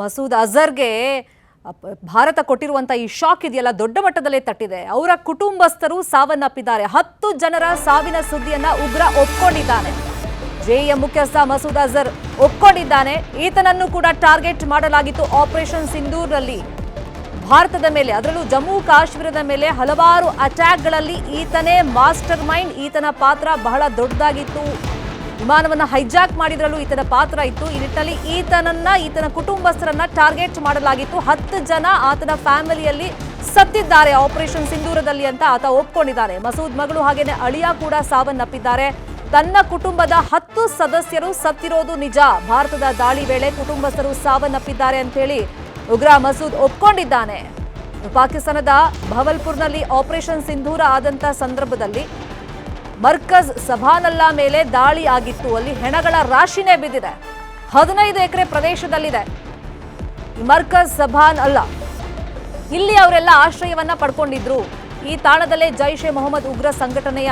ಮಸೂದ್ ಅಜರ್ಗೆ ಭಾರತ ಕೊಟ್ಟಿರುವಂತ ಈ ಶಾಕ್ ಇದೆಯಲ್ಲ ದೊಡ್ಡ ಮಟ್ಟದಲ್ಲೇ ತಟ್ಟಿದೆ. ಅವರ ಕುಟುಂಬಸ್ಥರು ಸಾವನ್ನಪ್ಪಿದ್ದಾರೆ. ಹತ್ತು ಜನರ ಸಾವಿನ ಸುದ್ದಿಯನ್ನ ಉಗ್ರ ಒಪ್ಕೊಂಡಿದ್ದಾನೆ. ಜೆಎಂ ಮುಖ್ಯಸ್ಥ ಮಸೂದ್ ಅಜರ್ ಒಪ್ಕೊಂಡಿದ್ದಾನೆ. ಈತನನ್ನು ಕೂಡ ಟಾರ್ಗೆಟ್ ಮಾಡಲಾಗಿತ್ತು ಆಪರೇಷನ್ ಸಿಂಧೂರ್ನಲ್ಲಿ. ಭಾರತದ ಮೇಲೆ, ಅದರಲ್ಲೂ ಜಮ್ಮು ಕಾಶ್ಮೀರದ ಮೇಲೆ ಹಲವಾರು ಅಟ್ಯಾಕ್ಗಳಲ್ಲಿ ಈತನೇ ಮಾಸ್ಟರ್ ಮೈಂಡ್. ಈತನ ಪಾತ್ರ ಬಹಳ ದೊಡ್ಡದಾಗಿತ್ತು. ವಿಮಾನವನ್ನ ಹೈಜಾಕ್ ಮಾಡಿದ್ರಲ್ಲೂ ಈತನ ಪಾತ್ರ ಇತ್ತು. ಈ ನಿಟ್ಟಿನಲ್ಲಿ ಈತನನ್ನ, ಈತನ ಕುಟುಂಬಸ್ಥರನ್ನ ಟಾರ್ಗೆಟ್ ಮಾಡಲಾಗಿತ್ತು. ಹತ್ತು ಜನ ಆತನ ಫ್ಯಾಮಿಲಿಯಲ್ಲಿ ಸತ್ತಿದ್ದಾರೆ. ಆಪರೇಷನ್ ಸಿಂಧೂರದಲ್ಲಿ ಅಂತ ಆತ ಒಪ್ಕೊಂಡಿದ್ದಾನೆ ಮಸೂದ್ ಮಗಳು ಹಾಗೇನೆ ಅಳಿಯ ಕೂಡ ಸಾವನ್ನಪ್ಪಿದ್ದಾರೆ. ತನ್ನ ಕುಟುಂಬದ ಹತ್ತು ಸದಸ್ಯರು ಸತ್ತಿರೋದು ನಿಜ. ಭಾರತದ ದಾಳಿ ವೇಳೆ ಕುಟುಂಬಸ್ಥರು ಸಾವನ್ನಪ್ಪಿದ್ದಾರೆ ಅಂತೇಳಿ ಉಗ್ರ ಮಸೂದ್ ಒಪ್ಕೊಂಡಿದ್ದಾನೆ. ಪಾಕಿಸ್ತಾನದ ಭವಲ್ಪುರ್ನಲ್ಲಿ ಆಪರೇಷನ್ ಸಿಂಧೂರ ಆದಂತ ಸಂದರ್ಭದಲ್ಲಿ ಮರ್ಕಜ್ ಸಭಾನಲ್ಲಾ ಮೇಲೆ ದಾಳಿ ಆಗಿತ್ತು. ಅಲ್ಲಿ ಹೆಣಗಳ ರಾಶಿನೇ ಬಿದ್ದಿದೆ. ಹದಿನೈದು ಎಕರೆ ಪ್ರದೇಶದಲ್ಲಿದೆ. ಮರ್ಕಜ್ ಸಭಾನ್ ಅಲ್ಲ ಇಲ್ಲಿ ಅವರೆಲ್ಲ ಆಶ್ರಯವನ್ನ ಪಡ್ಕೊಂಡಿದ್ರು. ಈ ತಾಣದಲ್ಲೇ ಜೈಷ್ ಎ ಮೊಹಮ್ಮದ್ ಉಗ್ರ ಸಂಘಟನೆಯ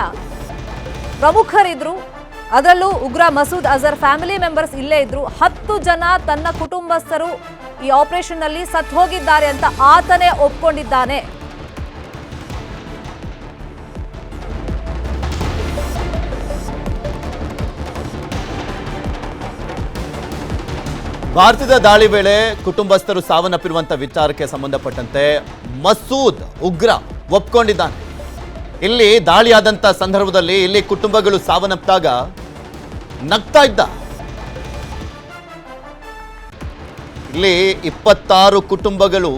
ಪ್ರಮುಖರಿದ್ರು. ಅದರಲ್ಲೂ ಉಗ್ರ ಮಸೂದ್ ಅಜರ್ ಫ್ಯಾಮಿಲಿ ಮೆಂಬರ್ಸ್ ಇಲ್ಲೇ ಇದ್ರು. ಹತ್ತು ಜನ ತನ್ನ ಕುಟುಂಬಸ್ಥರು ಈ ಆಪರೇಷನ್ನಲ್ಲಿ ಸತ್ ಹೋಗಿದ್ದಾರೆ ಅಂತ ಆತನೇ ಒಪ್ಕೊಂಡಿದ್ದಾನೆ. ಭಾರತದ ದಾಳಿ ವೇಳೆ ಕುಟುಂಬಸ್ಥರು ಸಾವನ್ನಪ್ಪಿರುವಂಥ ವಿಚಾರಕ್ಕೆ ಸಂಬಂಧಪಟ್ಟಂತೆ ಮಸೂದ್ ಉಗ್ರ ಒಪ್ಕೊಂಡಿದ್ದಾನೆ. ಇಲ್ಲಿ ದಾಳಿಯಾದಂತ ಸಂದರ್ಭದಲ್ಲಿ ಇಲ್ಲಿ ಕುಟುಂಬಗಳು ಸಾವನ್ನಪ್ಪಿದಾಗ ನಗ್ತಾ ಇದ್ದ. ಇಲ್ಲಿ ಇಪ್ಪತ್ತಾರು ಕುಟುಂಬಗಳು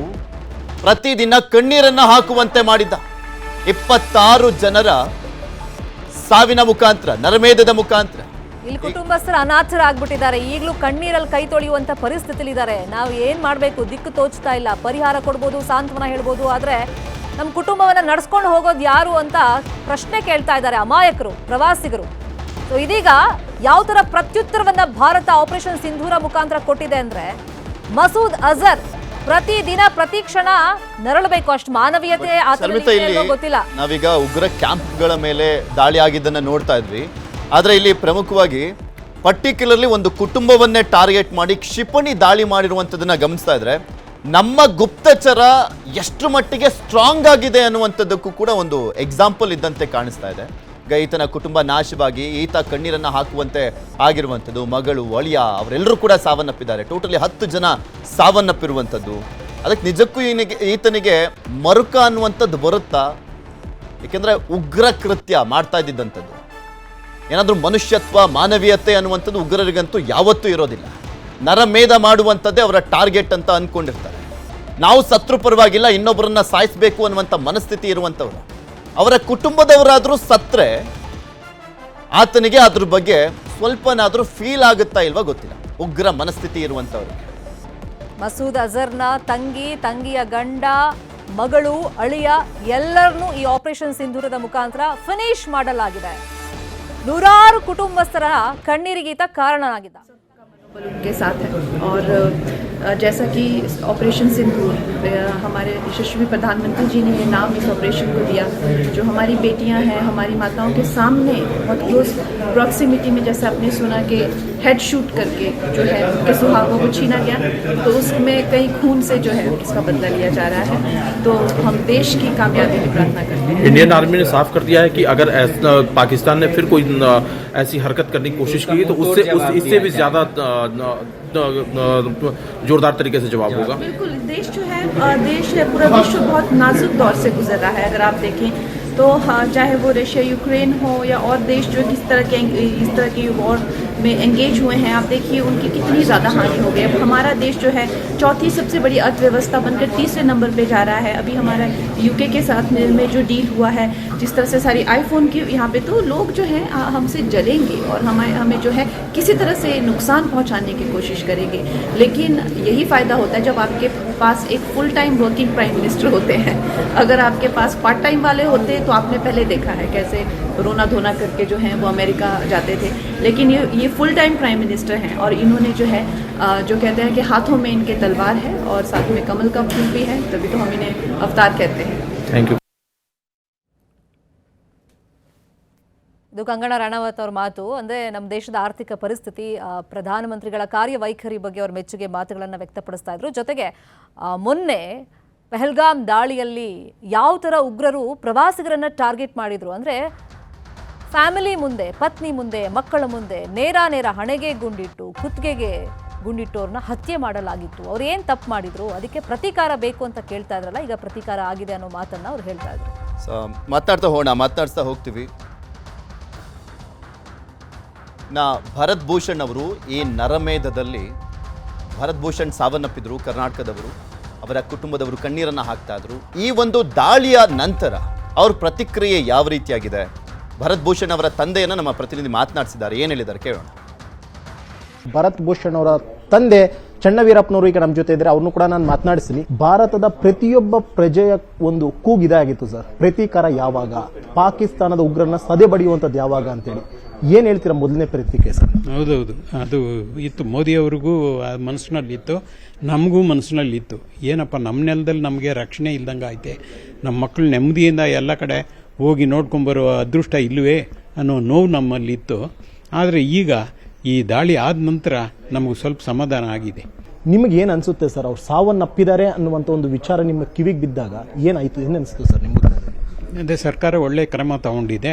ಪ್ರತಿದಿನ ಕಣ್ಣೀರನ್ನ ಹಾಕುವಂತೆ ಮಾಡಿದ್ದ. ಇಪ್ಪತ್ತಾರು ಜನರ ಸಾವಿನ ಮುಖಾಂತರ, ನರಮೇಧದ ಮುಖಾಂತರ ಇಲ್ಲಿ ಕುಟುಂಬಸ್ಥರು ಅನಾಥರಾಗ್ಬಿಟ್ಟಿದ್ದಾರೆ. ಈಗಲೂ ಕಣ್ಣೀರಲ್ಲಿ ಕೈ ತೊಳೆಯುವಂತ ಪರಿಸ್ಥಿತಿಲಿದ್ದಾರೆ ನಾವು ಏನ್ ಮಾಡ್ಬೇಕು? ದಿಕ್ಕು ತೋಚ್ತಾ ಇಲ್ಲ. ಪರಿಹಾರ ಕೊಡ್ಬೋದು ಸಾಂತ್ವನ ಹೇಳ್ಬೋದು. ಆದ್ರೆ ನಮ್ಮ ಕುಟುಂಬವನ್ನ ನಡ್ಸ್ಕೊಂಡು ಹೋಗೋದು ಯಾರು ಅಂತ ಪ್ರಶ್ನೆ ಕೇಳ್ತಾ ಇದ್ದಾರೆ ಅಮಾಯಕರು ಪ್ರವಾಸಿಗರು. ಸೊ ಇದೀಗ ಯಾವ ತರ ಪ್ರತ್ಯುತ್ತರವನ್ನ ಭಾರತ ಆಪರೇಷನ್ ಸಿಂಧೂರ ಮುಖಾಂತರ ಕೊಟ್ಟಿದೆ ಅಂದ್ರೆ ಮಸೂದ್ ಅಜರ್ ಪ್ರತಿದಿನ ಪ್ರತಿ ಕ್ಷಣ ನರಳಬೇಕು ಅಷ್ಟು ಮಾನವೀಯತೆ ಗೊತ್ತಿಲ್ಲ. ನಾವೀಗ ಉಗ್ರ ಕ್ಯಾಂಪ್ಗಳ ಮೇಲೆ ದಾಳಿ ಆಗಿದ್ದನ್ನ ನೋಡ್ತಾ ಇದ್ವಿ. ಆದ್ರೆ ಇಲ್ಲಿ ಪ್ರಮುಖವಾಗಿ ಪರ್ಟಿಕ್ಯುಲರ್ಲಿ ಒಂದು ಕುಟುಂಬವನ್ನೇ ಟಾರ್ಗೆಟ್ ಮಾಡಿ ಕ್ಷಿಪಣಿ ದಾಳಿ ಮಾಡಿರುವಂಥದ್ದನ್ನು ಗಮನಿಸ್ತಾ ಇದ್ರೆ ನಮ್ಮ ಗುಪ್ತಚರ ಎಷ್ಟು ಮಟ್ಟಿಗೆ ಸ್ಟ್ರಾಂಗ್ ಆಗಿದೆ ಅನ್ನುವಂಥದ್ದಕ್ಕೂ ಕೂಡ ಒಂದು ಎಕ್ಸಾಂಪಲ್ ಇದ್ದಂತೆ ಕಾಣಿಸ್ತಾ ಇದೆ. ಈಗ ಈತನ ಕುಟುಂಬ ನಾಶವಾಗಿ ಈತ ಕಣ್ಣೀರನ್ನು ಹಾಕುವಂತೆ ಆಗಿರುವಂಥದ್ದು, ಮಗಳು ಒಳಿಯ, ಅವರೆಲ್ಲರೂ ಕೂಡ ಸಾವನ್ನಪ್ಪಿದ್ದಾರೆ. ಟೋಟಲಿ ಹತ್ತು ಜನ ಸಾವನ್ನಪ್ಪಿರುವಂಥದ್ದು. ಅದಕ್ಕೆ ನಿಜಕ್ಕೂ ಈನಿಗೆ, ಈತನಿಗೆ ಮರುಕ ಅನ್ನುವಂಥದ್ದು ಬರುತ್ತಾ? ಏಕೆಂದರೆ ಉಗ್ರ ಕೃತ್ಯ ಮಾಡ್ತಾ ಇದ್ದಿದ್ದಂಥದ್ದು. ಏನಾದರೂ ಮನುಷ್ಯತ್ವ, ಮಾನವೀಯತೆ ಅನ್ನುವಂಥದ್ದು ಉಗ್ರರಿಗಂತೂ ಯಾವತ್ತೂ ಇರೋದಿಲ್ಲ. ನರಮೇಧ ಮಾಡುವಂಥದ್ದೇ ಅವರ ಟಾರ್ಗೆಟ್ ಅಂತ ಅಂದ್ಕೊಂಡಿರ್ತಾರೆ ನಾವು ಸತ್ರು ಪರವಾಗಿಲ್ಲ ಇನ್ನೊಬ್ಬರನ್ನ ಸಾಯಿಸಬೇಕು ಅನ್ನುವಂಥ ಮನಸ್ಥಿತಿ ಇರುವಂಥವ್ರು. ಅವರ ಕುಟುಂಬದವರಾದರೂ ಸತ್ರೆ, ಆತನಿಗೆ ಅದ್ರ ಬಗ್ಗೆ ಸ್ವಲ್ಪನಾದರೂ ಫೀಲ್ ಆಗುತ್ತಾ ಇಲ್ವಾ ಗೊತ್ತಿಲ್ಲ. ಉಗ್ರ ಮನಸ್ಥಿತಿ ಇರುವಂಥವ್ರು ಮಸೂದ್ ಅಜರ್ನ ತಂಗಿ, ತಂಗಿಯ ಗಂಡ, ಮಗಳು, ಅಳಿಯ ಎಲ್ಲರನ್ನೂ ಈ ಆಪರೇಷನ್ ಸಿಂಧೂರದ ಮುಖಾಂತರ ಫಿನಿಶ್ ಮಾಡಲಾಗಿದೆ. ನೂರಾರು ಕುಟುಂಬಸ್ಥರ ಕಣ್ಣೀರಿಗೀತ ಕಾರಣನಾಗಿದ್ದ. बल उनके साथ है। और जैसा कि ऑपरेशन सिंदूर हमारे यशस्वी प्रधानमंत्री जी ने नाम इस ऑपरेशन को दिया जो हमारी बेटियाँ हैं हमारी माताओं के सामने बहुत क्लोज प्रॉक्सिमिटी में जैसे आपने सुना कि हेड शूट करके जो है उनके सुहागों को छीना गया तो उसमें कई खून से जो है उसका बदला लिया जा रहा है। तो हम देश की कामयाबी की प्रार्थना करते हैं। इंडियन आर्मी ने साफ़ कर दिया है कि अगर पाकिस्तान ने फिर कोई ऐसी हरकत करने की कोशिश की तो उससे उस, इससे भी ज़्यादा जोरदार तरीके से जवाब होगा। बिल्कुल, देश जो है देश है पूरा विश्व बहुत नाजुक दौर से गुजर रहा है, अगर आप देखें। तो हाँ चाहे वो रशिया यूक्रेन हो या और देश जो किस तरह के, इस तरह की वॉर में एंगेज हुए हैं। आप देखिए, उनकी कितनी ज़्यादा हानि हो गई। है हमारा देश जो है, चौथी सबसे बड़ी अर्थव्यवस्था बनकर तीसरे नंबर पे जा रहा है। अभी हमारा यूके के साथ में जो डील हुआ है, जिस तरह से सारी आईफोन की यहाँ पे तो लोग जो है हमसे जलेंगे और हमें हमें जो है, किसी तरह से नुकसान पहुँचाने की कोशिश करेंगे। लेकिन यही फ़ायदा होता है जब आपके पास एक full time working prime minister होते हैं। अगर आपके पास पार्ट टाइम वाले होते तो आपने पहले देखा है कैसे रोना धोना करके जो है वो अमेरिका जाते थे लेकिन ये ये फुल टाइम प्राइम मिनिस्टर हैं और इन्होंने जो है अ, जो कहते हैं कि हाथों में इनके तलवार है और साथ में कमल का फूल भी है तभी तो हम इन्हें अवतार कहते हैं थैंक यू ಇದು ಕಂಗಣ ರಾಣಾವತ್ ಅವ್ರ ಮಾತು ಅಂದ್ರೆ ನಮ್ಮ ದೇಶದ ಆರ್ಥಿಕ ಪರಿಸ್ಥಿತಿ ಆ, ಪ್ರಧಾನಮಂತ್ರಿಗಳ ಕಾರ್ಯವೈಖರಿ ಬಗ್ಗೆ ಅವ್ರ ಮೆಚ್ಚುಗೆ ಮಾತುಗಳನ್ನು ವ್ಯಕ್ತಪಡಿಸ್ತಾ ಇದ್ರು ಜೊತೆಗೆ ಆ, ಮೊನ್ನೆ ಪೆಹಲ್ಗಾಮ್ ದಾಳಿಯಲ್ಲಿ ಯಾವ ಥರ ಉಗ್ರರು ಪ್ರವಾಸಿಗರನ್ನ ಟಾರ್ಗೆಟ್ ಮಾಡಿದ್ರು ಅಂದ್ರೆ ಫ್ಯಾಮಿಲಿ ಮುಂದೆ, ಪತ್ನಿ ಮುಂದೆ, ಮಕ್ಕಳ ಮುಂದೆ ನೇರ ನೇರ ಹಣೆಗೆ ಗುಂಡಿಟ್ಟು, ಕುತ್ತಿಗೆಗೆ ಗುಂಡಿಟ್ಟೋರ್ನ ಹತ್ಯೆ ಮಾಡಲಾಗಿತ್ತು. ಅವ್ರು ಏನು ತಪ್ಪು ಮಾಡಿದ್ರು? ಅದಕ್ಕೆ ಪ್ರತೀಕಾರ ಬೇಕು ಅಂತ ಕೇಳ್ತಾ ಇದ್ರಲ್ಲ, ಈಗ ಪ್ರತೀಕಾರ ಆಗಿದೆ ಅನ್ನೋ ಮಾತನ್ನ ಅವ್ರು ಹೇಳ್ತಾ ಇದ್ರು. ಸೊ ಮಾತಾಡ್ತಾ ಹೋಣ ಮಾತಾಡ್ತಾ ಹೋಗ್ತೀವಿ. ನಾ ಭರತ್ ಭೂಷಣ್ ಅವರು ಈ ನರಮೇಧದಲ್ಲಿ, ಭರತ್ ಭೂಷಣ್ ಸಾವನ್ನಪ್ಪಿದ್ರು ಕರ್ನಾಟಕದವರು, ಅವರ ಕುಟುಂಬದವರು ಕಣ್ಣೀರನ್ನು ಹಾಕ್ತಾ ಇದ್ರು. ಈ ಒಂದು ದಾಳಿಯ ನಂತರ ಅವ್ರ ಪ್ರತಿಕ್ರಿಯೆ ಯಾವ ರೀತಿಯಾಗಿದೆ? ಭರತ್ ಭೂಷಣ್ ಅವರ ತಂದೆಯನ್ನು ನಮ್ಮ ಪ್ರತಿನಿಧಿ ಮಾತನಾಡಿಸಿದ್ದಾರೆ. ಏನು ಹೇಳಿದ್ದಾರೆ ಕೇಳೋಣ. ಭರತ್ ಭೂಷಣ್ ಅವರ ತಂದೆ ಚನ್ನವೀರಪ್ಪನವರು ಈಗ ನಮ್ಮ ಜೊತೆ ಇದ್ರೆ ಅವ್ರನ್ನು ಕೂಡ ನಾನು ಮಾತನಾಡಿಸ್ತೀನಿ. ಭಾರತದ ಪ್ರತಿಯೊಬ್ಬ ಪ್ರಜೆಯ ಒಂದು ಕೂಗಿದಾಗಿತ್ತು ಸರ್? ಪ್ರತೀಕಾರ ಯಾವಾಗ? ಪಾಕಿಸ್ತಾನದ ಉಗ್ರನ್ನ ಸದೆ ಬಡಿಯುವಂಥದ್ದು ಯಾವಾಗ ಅಂತೇಳಿ. ಏನು ಹೇಳ್ತೀರಾ ಮೊದಲನೇ ಪ್ರತಿಕೆ ಸರ್? ಹೌದೌದು. ಅದು ಇತ್ತು. ಮೋದಿಯವ್ರಿಗೂ ಮನಸ್ಸಿನಲ್ಲಿತ್ತು. ನಮಗೂ ಮನಸ್ಸಿನಲ್ಲಿತ್ತು. ಏನಪ್ಪ ನಮ್ಮ ನೆಲದಲ್ಲಿ ನಮಗೆ ರಕ್ಷಣೆ ಇಲ್ದಂಗೆ ಐತೆ ನಮ್ಮ ಮಕ್ಕಳು ನೆಮ್ಮದಿಯಿಂದ ಎಲ್ಲ ಕಡೆ ಹೋಗಿ ನೋಡ್ಕೊಂಬರೋ ಅದೃಷ್ಟ ಇಲ್ಲವೇ ಅನ್ನೋ ನೋವು ನಮ್ಮಲ್ಲಿತ್ತು. ಆದರೆ ಈಗ ಈ ದಾಳಿ ಆದ ನಂತರ ನಮಗೆ ಸ್ವಲ್ಪ ಸಮಾಧಾನ ಆಗಿದೆ. ನಿಮಗೆ ಏನು ಅನಿಸುತ್ತೆ ಸರ್? ಅವ್ರು ಸಾವನ್ನಪ್ಪಿದ್ದಾರೆ ಅನ್ನುವಂಥ ಒಂದು ವಿಚಾರ ನಿಮ್ಮ ಕಿವಿಗೆ ಬಿದ್ದಾಗ ಏನಾಯ್ತು? ಏನು ಅನ್ಸುತ್ತೆ ಸರ್ ನಿಮ್ಮ ಅದೇ ಸರ್ಕಾರ ಒಳ್ಳೆಯ ಕ್ರಮ ತಗೊಂಡಿದೆ.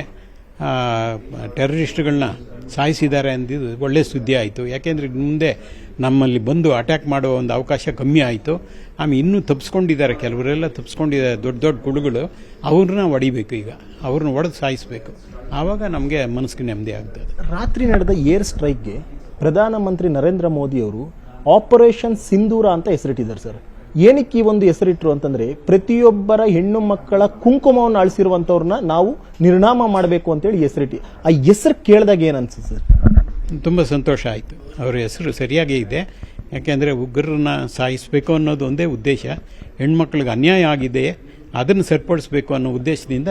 ಟೆರರಿಸ್ಟ್ಗಳನ್ನ ಸಾಯಿಸಿದ್ದಾರೆ ಅಂದಿದ್ದು ಒಳ್ಳೆ ಸುದ್ದಿ ಆಯಿತು. ಯಾಕೆಂದರೆ ಮುಂದೆ ನಮ್ಮಲ್ಲಿ ಬಂದು ಅಟ್ಯಾಕ್ ಮಾಡುವ ಒಂದು ಅವಕಾಶ ಕಮ್ಮಿ ಆಯಿತು. ಆಮೇಲೆ ಇನ್ನೂ ತಪ್ಪಿಸ್ಕೊಂಡಿದ್ದಾರೆ ಕೆಲವರೆಲ್ಲ ತಪ್ಪಿಸ್ಕೊಂಡಿದ್ದಾರೆ ದೊಡ್ಡ ದೊಡ್ಡ ಕುಳುಗಳು. ಅವ್ರನ್ನ ಹೊಡಿಬೇಕು ಈಗ. ಅವ್ರನ್ನ ಹೊಡೆದು ಸಾಯಿಸಬೇಕು. ಆವಾಗ ನಮಗೆ ಮನಸ್ಸಿಗೆ ನೆಮ್ಮದಿ ಆಗ್ತದೆ. ರಾತ್ರಿ ನಡೆದ ಏರ್ ಸ್ಟ್ರೈಕ್ಗೆ ಪ್ರಧಾನಮಂತ್ರಿ ನರೇಂದ್ರ ಮೋದಿ ಅವರು ಆಪರೇಷನ್ ಸಿಂಧೂರ ಅಂತ ಹೆಸರಿಟ್ಟಿದ್ದಾರೆ ಸರ್. ಏನಕ್ಕೆ ಈ ಒಂದು ಹೆಸರಿಟ್ರು ಅಂತಂದ್ರೆ ಪ್ರತಿಯೊಬ್ಬರ ಹೆಣ್ಣು ಮಕ್ಕಳ ಕುಂಕುಮವನ್ನು ಅಳಿಸಿರುವಂತವ್ರನ್ನ ನಾವು ನಿರ್ನಾಮ ಮಾಡಬೇಕು ಅಂತೇಳಿ ಹೆಸರಿಟ್ಟು. ಆ ಹೆಸರು ಕೇಳಿದಾಗ ಏನು ಅನ್ಸುತ್ತೆ ಸರ್? ತುಂಬ ಸಂತೋಷ ಆಯಿತು. ಅವರ ಹೆಸರು ಸರಿಯಾಗೇ ಇದೆ. ಯಾಕೆಂದರೆ ಉಗ್ರರನ್ನ ಸಾಯಿಸಬೇಕು ಅನ್ನೋದು ಒಂದೇ ಉದ್ದೇಶ. ಹೆಣ್ಮಕ್ಳಿಗೆ ಅನ್ಯಾಯ ಆಗಿದೆ ಅದನ್ನು ಸರಿಪಡಿಸಬೇಕು ಅನ್ನೋ ಉದ್ದೇಶದಿಂದ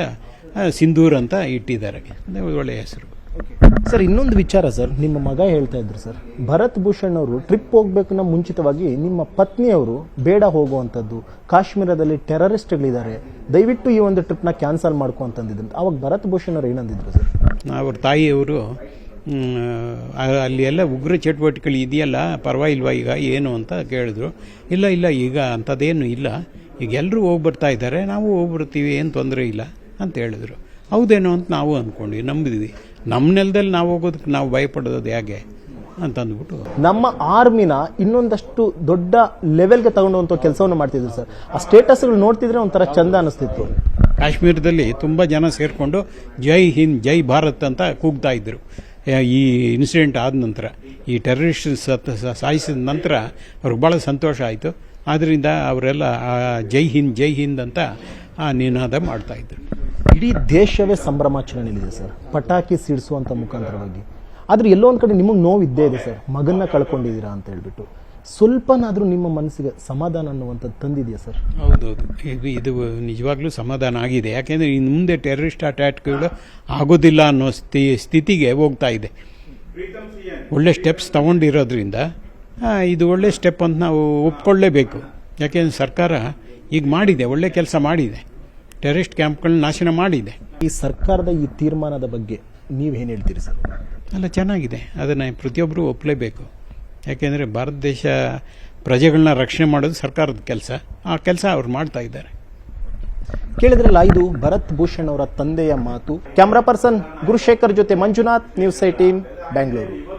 ಸಿಂಧೂರ್ ಅಂತ ಇಟ್ಟಿದ್ದಾರೆ. ಒಳ್ಳೆಯ ಹೆಸರು. ಸರ್, ಇನ್ನೊಂದು ವಿಚಾರ, ಸರ್. ನಿಮ್ಮ ಮಗ ಹೇಳ್ತಾ ಇದ್ರು, ಸರ್. ಭರತ್ ಭೂಷಣ್ ಅವರು ಟ್ರಿಪ್ ಹೋಗ್ಬೇಕನ್ನ ಮುಂಚಿತವಾಗಿ ನಿಮ್ಮ ಪತ್ನಿಯವರು ಬೇಡ ಹೋಗುವಂಥದ್ದು. ಕಾಶ್ಮೀರದಲ್ಲಿ ಟೆರರಿಸ್ಟ್ಗಳಿದ್ದಾರೆ. ದಯವಿಟ್ಟು ಈ ಒಂದು ಟ್ರಿಪ್ನ ಕ್ಯಾನ್ಸಲ್ ಮಾಡ್ಕೊ ಅಂತಂದಿದ್ರು. ಅವಾಗ ಭರತ್ ಭೂಷಣ್ ಅವರು ಏನಂದಿದ್ರು, ಸರ್? ಅವ್ರ ತಾಯಿಯವರು ಅಲ್ಲಿ ಎಲ್ಲ ಉಗ್ರ ಚಟುವಟಿಕೆಗಳು ಇದೆಯಲ್ಲ, ಪರವಾಗಿಲ್ವಾ ಈಗ, ಏನು ಅಂತ ಕೇಳಿದ್ರು. ಇಲ್ಲ ಇಲ್ಲ, ಈಗ ಅಂಥದ್ದೇನು ಇಲ್ಲ. ಈಗ ಎಲ್ಲರೂ ಹೋಗ್ಬರ್ತಾ ಇದ್ದಾರೆ. ನಾವು ಹೋಗ್ಬರ್ತೀವಿ, ಏನು ತೊಂದರೆ ಇಲ್ಲ ಅಂತ ಹೇಳಿದ್ರು. ಹೌದೇನೋ ಅಂತ ನಾವು ಅಂದ್ಕೊಂಡ್ವಿ ನಂಬಿದ್ವಿ. ನಮ್ಮ ನೆಲದಲ್ಲಿ ನಾವು ಹೋಗೋದಕ್ಕೆ ನಾವು ಭಯಪಡೋದು ಹೇಗೆ ಅಂತ ಅಂದ್ಬಿಟ್ಟು ನಮ್ಮ ಆರ್ಮಿನ ಇನ್ನೊಂದಷ್ಟು ದೊಡ್ಡ ಲೆವೆಲ್ಗೆ ತಗೊಂಡುವಂಥ ಕೆಲಸವನ್ನು ಮಾಡ್ತಿದ್ರು ಸರ್. ಆ ಸ್ಟೇಟಸ್ಗಳು ನೋಡ್ತಿದ್ರೆ ಒಂಥರ ಚಂದ ಅನಿಸ್ತಿತ್ತು. ಕಾಶ್ಮೀರದಲ್ಲಿ ತುಂಬ ಜನ ಸೇರಿಕೊಂಡು ಜೈ ಹಿಂದ್ ಜೈ ಭಾರತ್ ಅಂತ ಕೂಗ್ತಾ ಇದ್ದರು ಈ ಇನ್ಸಿಡೆಂಟ್ ಆದ ನಂತರ ಈ ಟೆರರಿಸ್ಟ್ ಸತ್ ಸಾಯಿಸಿದ ನಂತರ ಅವ್ರಿಗೆ ಭಾಳ ಸಂತೋಷ ಆಯಿತು. ಆದ್ದರಿಂದ ಅವರೆಲ್ಲ ಜೈ ಹಿಂದ್ ಜೈ ಹಿಂದ್ ಅಂತ ಆ ನಿನಾದ ಮಾಡ್ತಾ ಇದ್ದರು ಇಡೀ ದೇಶವೇ ಸಂಭ್ರಮಾಚರಣೆಯಲ್ಲಿದೆ ಸರ್. ಪಟಾಕಿ ಸಿಡಿಸುವಂಥ ಮುಖಾಂತರವಾಗಿ. ಆದರೆ ಎಲ್ಲೋ ಒಂದು ಕಡೆ ನಿಮಗೆ ನೋವು ಇದ್ದೇ ಇದೆ ಸರ್. ಮಗನ್ನ ಕಳ್ಕೊಂಡಿದ್ದೀರಾ ಅಂತ ಹೇಳ್ಬಿಟ್ಟು. ಸ್ವಲ್ಪನಾದರೂ ನಿಮ್ಮ ಮನಸ್ಸಿಗೆ ಸಮಾಧಾನ ಅನ್ನುವಂಥದ್ದು ತಂದಿದೆಯಾ ಸರ್? ಹೌದೌದು. ಇದು ಇದು ನಿಜವಾಗ್ಲೂ ಸಮಾಧಾನ ಆಗಿದೆ. ಯಾಕೆಂದರೆ ಇನ್ನು ಮುಂದೆ ಟೆರರಿಸ್ಟ್ ಅಟ್ಯಾಕ್ಗಳು ಆಗೋದಿಲ್ಲ ಅನ್ನೋ ಸ್ಥಿ ಸ್ಥಿತಿಗೆ ಹೋಗ್ತಾ ಇದೆ. ಒಳ್ಳೆ ಸ್ಟೆಪ್ಸ್ ತಗೊಂಡಿರೋದ್ರಿಂದ ಇದು ಒಳ್ಳೆ ಸ್ಟೆಪ್ ಅಂತ ನಾವು ಒಪ್ಕೊಳ್ಳೇಬೇಕು. ಯಾಕೆಂದರೆ ಸರ್ಕಾರ ಈಗ ಮಾಡಿದೆ ಒಳ್ಳೆ ಕೆಲಸ ಮಾಡಿದೆ. ಟೆರರಿಸ್ಟ್ ಕ್ಯಾಂಪ್ಗಳನ್ನ ನಾಶನ ಮಾಡಿದೆ. ಈ ಸರ್ಕಾರದ ಈ ತೀರ್ಮಾನದ ಬಗ್ಗೆ ನೀವೇನು ಹೇಳ್ತೀರಿ ಸರ್? ಅಲ್ಲ ಚೆನ್ನಾಗಿದೆ. ಅದನ್ನು ಪ್ರತಿಯೊಬ್ಬರು ಒಪ್ಪಲೇಬೇಕು ಯಾಕೆಂದರೆ ಭಾರತ ದೇಶ ಪ್ರಜೆಗಳನ್ನ ರಕ್ಷಣೆ ಮಾಡೋದು ಸರ್ಕಾರದ ಕೆಲಸ. ಆ ಕೆಲಸ ಅವ್ರು ಮಾಡ್ತಾ ಇದ್ದಾರೆ. ಕೇಳಿದ್ರಲ್ಲ ಇದು ಭರತ್ ಭೂಷಣ್ ಅವರ ತಂದೆಯ ಮಾತು. ಕ್ಯಾಮ್ರಾ ಪರ್ಸನ್ ಗುರುಶೇಖರ್ ಜೊತೆ ಮಂಜುನಾಥ್ ನ್ಯೂಸ್ ಐಟೀನ್ ಬ್ಯಾಂಗ್ಳೂರು